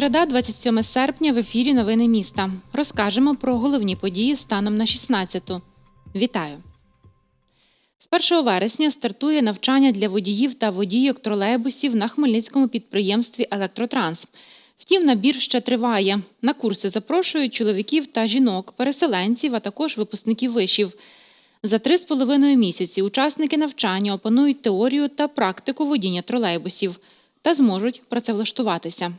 Середа, 27 серпня, в ефірі Новини міста. Розкажемо про головні події станом на 16-ту. Вітаю! З 1 вересня стартує навчання для водіїв та водійок тролейбусів на Хмельницькому підприємстві Електротранс. Втім, набір ще триває. На курси запрошують чоловіків та жінок, переселенців, а також випускників вишів. За три з половиною місяці учасники навчання опанують теорію та практику водіння тролейбусів та зможуть працевлаштуватися.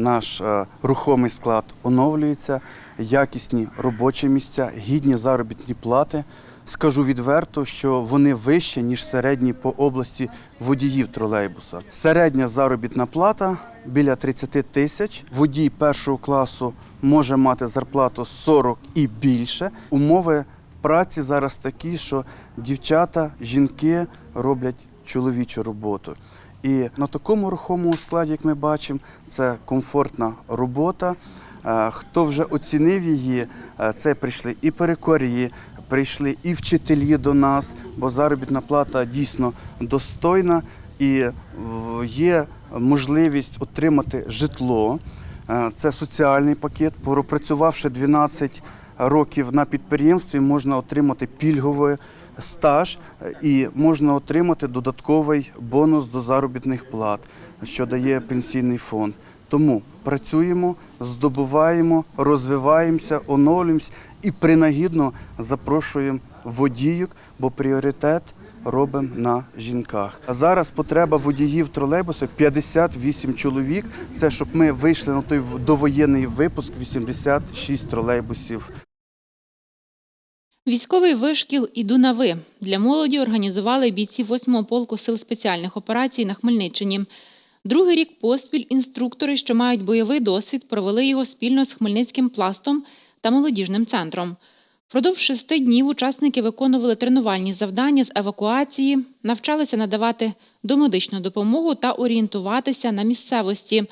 Наш е, рухомий склад оновлюється, якісні робочі місця, гідні заробітні плати. Скажу відверто, що вони вищі, ніж середні по області водіїв тролейбуса. Середня заробітна плата біля 30 тисяч. Водій першого класу може мати зарплату 40 і більше. Умови праці зараз такі, що дівчата, жінки роблять чоловічу роботу. І на такому рухомому складі, як ми бачимо, це комфортна робота. Е, Хто вже оцінив її, е, це прийшли і перекорії, прийшли і вчителі до нас, бо заробітна плата дійсно достойна і є можливість отримати житло. Е, Це соціальний пакет. Пропрацювавши 12 років на підприємстві, можна отримати пільговий стаж е, і можна отримати додатковий бонус до заробітних плат, що дає пенсійний фонд. Тому працюємо, здобуваємо, розвиваємося, оновлюємося і принагідно запрошуємо водійок, бо пріоритет робимо на жінках. А зараз потреба водіїв тролейбусу 58 чоловік. Це щоб ми вийшли на той довоєнний випуск 86 тролейбусів. Військовий вишкіл «Іду на ви» для молоді організували бійці 8-го полку сил спеціальних операцій на Хмельниччині. Другий рік поспіль інструктори, що мають бойовий досвід, провели його спільно з Хмельницьким пластом та молодіжним центром. Впродовж шести днів учасники виконували тренувальні завдання з евакуації, навчалися надавати домедичну допомогу та орієнтуватися на місцевості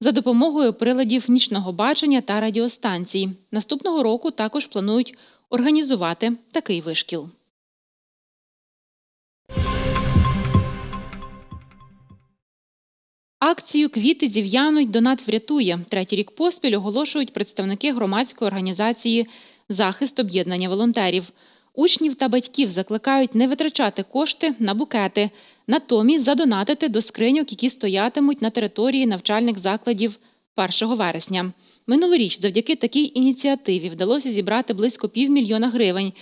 за допомогою приладів нічного бачення та радіостанцій. Наступного року також планують організувати такий вишкіл. Акцію Квіти зів'януть донат врятує. Третій рік поспіль оголошують представники громадської організації Захист об'єднання волонтерів. Учнів та батьків закликають не витрачати кошти на букети, натомість задонатити до скриньок, які стоятимуть на території навчальних закладів 1 вересня. Минулоріч завдяки такій ініціативі вдалося зібрати близько півмільйона гривень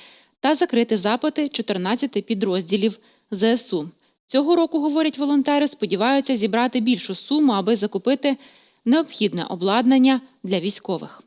та закрити запити 14 підрозділів ЗСУ. Цього року, говорять волонтери, сподіваються зібрати більшу суму, аби закупити необхідне обладнання для військових.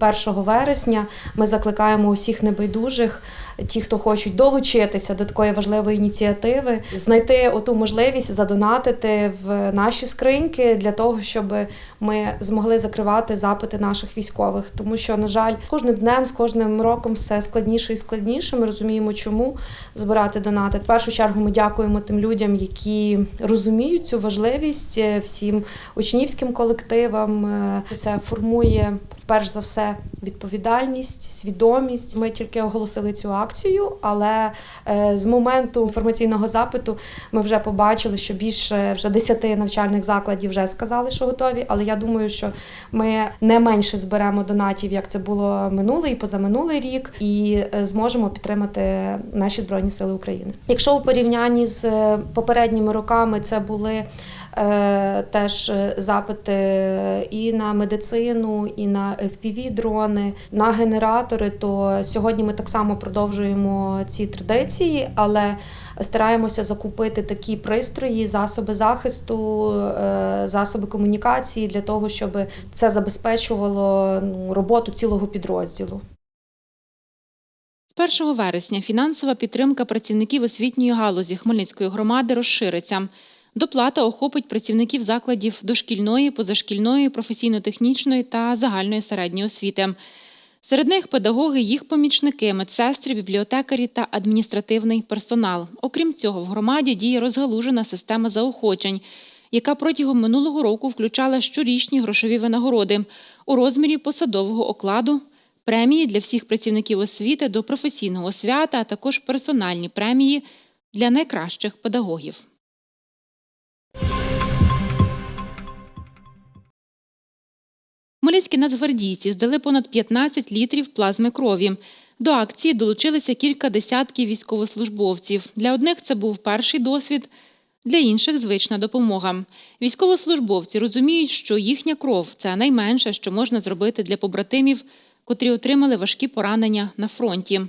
1 вересня ми закликаємо усіх небайдужих, ті, хто хочуть долучитися до такої важливої ініціативи, знайти оту можливість задонатити в наші скриньки для того, щоб ми змогли закривати запити наших військових. Тому що, на жаль, з кожним днем, з кожним роком все складніше і складніше. Ми розуміємо, чому збирати донати. В першу чергу ми дякуємо тим людям, які розуміють цю важливість всім учнівським колективам. Це формує вперш за все відповідальність, свідомість. Ми тільки оголосили цю акцію, але е, з моменту інформаційного запиту ми вже побачили, що більше вже 10 навчальних закладів вже сказали, що готові. Але я думаю, що ми не менше зберемо донатів, як це було минулий і позаминулий рік, і е, зможемо підтримати наші збройні сили України. Якщо у порівнянні з е, попередніми роками це були теж запити і на медицину, і на fpv дрони на генератори, то сьогодні ми так само продовжуємо ці традиції, але стараємося закупити такі пристрої, засоби захисту, е, засоби комунікації для того, щоб це забезпечувало ну, роботу цілого підрозділу. З 1 вересня фінансова підтримка працівників освітньої галузі Хмельницької громади розшириться. Доплата охопить працівників закладів дошкільної, позашкільної, професійно-технічної та загальної середньої освіти. Серед них педагоги, їх помічники, медсестри, бібліотекарі та адміністративний персонал. Окрім цього, в громаді діє розгалужена система заохочень, яка протягом минулого року включала щорічні грошові винагороди у розмірі посадового окладу, премії для всіх працівників освіти до професійного свята, а також персональні премії для найкращих педагогів. Хмельницькі нацгвардійці здали понад 15 літрів плазми крові. До акції долучилися кілька десятків військовослужбовців. Для одних це був перший досвід, для інших звична допомога. Військовослужбовці розуміють, що їхня кров це найменше, що можна зробити для побратимів, котрі отримали важкі поранення на фронті.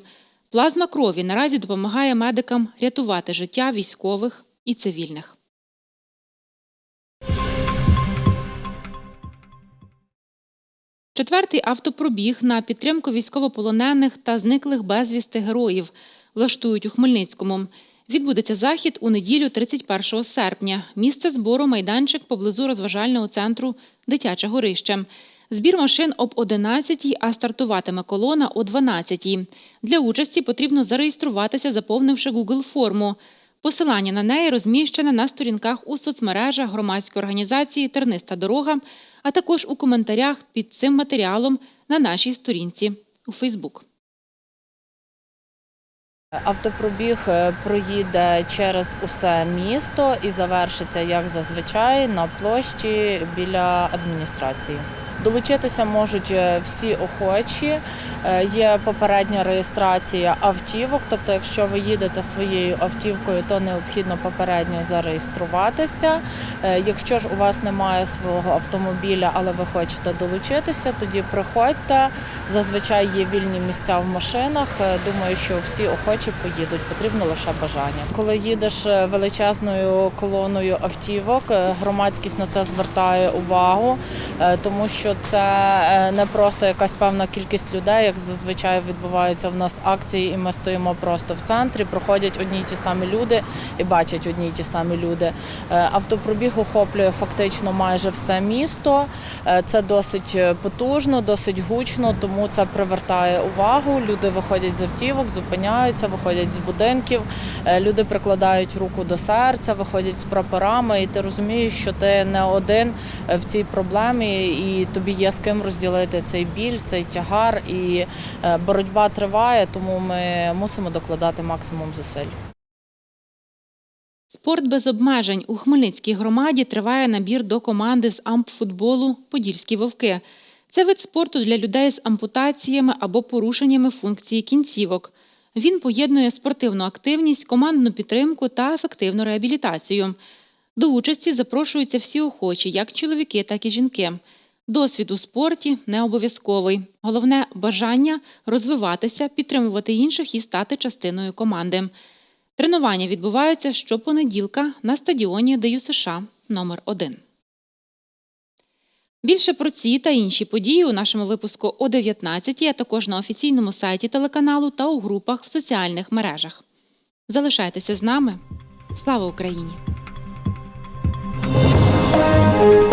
Плазма крові наразі допомагає медикам рятувати життя військових і цивільних. Четвертий автопробіг на підтримку військовополонених та зниклих безвісти героїв влаштують у Хмельницькому. Відбудеться захід у неділю 31 серпня. Місце збору майданчик поблизу розважального центру Дитяче горище. Збір машин об 11, а стартуватиме колона о 12. Для участі потрібно зареєструватися, заповнивши Google форму. Посилання на неї розміщене на сторінках у соцмережах громадської організації Терниста дорога, а також у коментарях під цим матеріалом на нашій сторінці у Фейсбук. Автопробіг е, проїде через усе місто і завершиться, як зазвичай, на площі біля адміністрації. Долучитися можуть е, всі охочі. Е, Є попередня реєстрація автівок. Тобто, якщо ви їдете своєю автівкою, то необхідно попередньо зареєструватися. Е, Якщо ж у вас немає свого автомобіля, але ви хочете долучитися, тоді приходьте. Зазвичай є вільні місця в машинах. Думаю, що всі охочі поїдуть. Потрібно лише бажання. Коли їдеш величезною колоною автівок, громадськість на це звертає увагу, тому що це е, не просто якась певна кількість людей, як зазвичай відбуваються в нас акції, і ми стоїмо просто в центрі. Проходять одні й ті самі люди і бачать одні й ті самі люди. Е, Автопробіг охоплює фактично майже все місто. Е, Це досить е, потужно, досить гучно, тому це привертає увагу. Люди виходять з автівок, зупиняються, виходять з будинків. Е, Люди прикладають руку до серця, виходять з прапорами, і ти розумієш, що ти не один е, в цій проблемі, і тобі є з ким розділити цей біль, цей тягар. І е, боротьба триває, тому ми мусимо докладати максимум зусиль. Спорт без обмежень у Хмельницькій громаді триває набір до команди з ампфутболу Подільські вовки. Це вид спорту для людей з ампутаціями або порушеннями функції кінцівок. Він поєднує спортивну активність, командну підтримку та ефективну реабілітацію. До участі запрошуються всі охочі, як чоловіки, так і жінки. Досвід у спорті не обов'язковий. Головне бажання розвиватися, підтримувати інших і стати частиною команди. Тренування відбуваються щопонеділка на стадіоні ДЮСШ номер 1 Більше про ці та інші події у нашому випуску о 19, а також на офіційному сайті телеканалу та у групах в соціальних мережах. Залишайтеся з нами. Слава Україні! Música